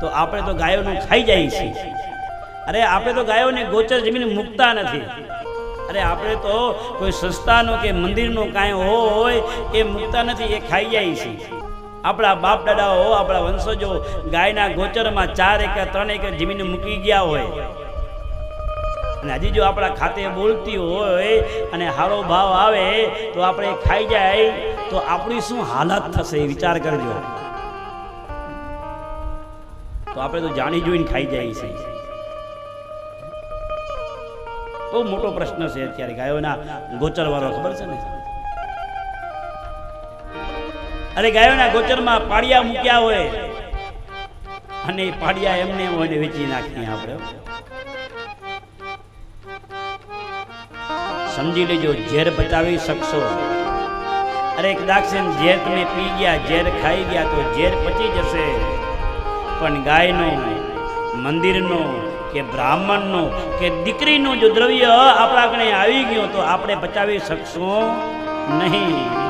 તો આપણે તો ગાયોનું ખાઈ જાય છીએ. અરે, આપણે તો ગાયોને ગોચર જમીન મૂકતા નથી. અરે, આપણે તો કોઈ સંસ્થાનો કે મંદિરનો કાંઈ હોય એ મૂકતા નથી, એ ખાઈ જાય છે આપણા બાપ દાદાઓ, આપણા વંશજો ગાયના ગોચરમાં ચાર એકર, ત્રણ એકર જમીન મૂકી ગયા હોય. અને હજી જો આપણા ખાતે બોલતી હોય અને હારો ભાવ આવે તો આપણે ખાઈ જાય, તો આપણી શું હાલત થશે વિચાર કરજો. તો આપણે તો જાણી જોઈને ખાઈ જાય છે. બહુ મોટો પ્રશ્ન છે અત્યારે ગાયોના ગોચર વાળો ખબર છે ને? અરે ગાયોના ગોચરમાં પાડિયા મૂક્યા હોય, અને એ પાડિયા એમને એમ હોય વેચી નાખીએ આપણે. સમજી લેજો, ઝેર બચાવી શકશો. અરે કદાચ ઝેર તમે પી ગયા, ઝેર ખાઈ ગયા, તો ઝેર પચી જશે. પણ ગાયનો, મંદિરનો કે બ્રાહ્મણનો કે દીકરીનું જો દ્રવ્ય આપણા કણે આવી ગયું તો આપણે બચાવી શકશું નહીં.